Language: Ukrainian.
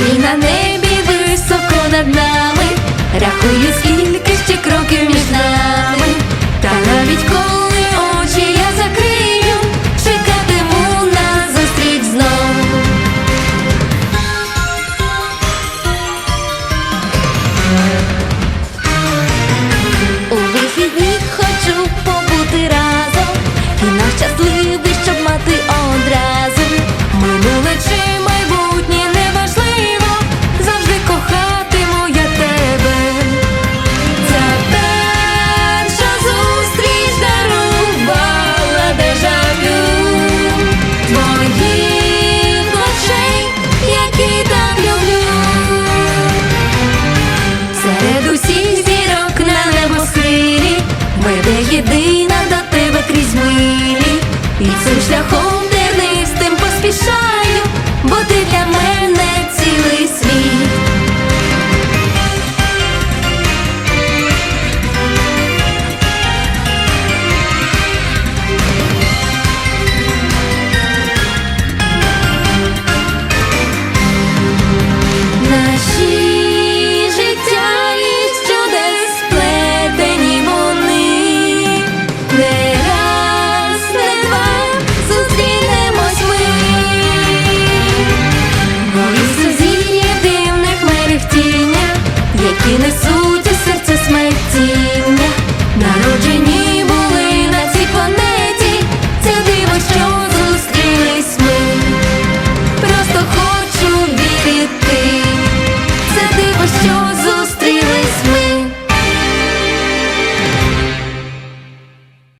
зорі на небі. серед усіх зірок на небосхилі веде єдиний.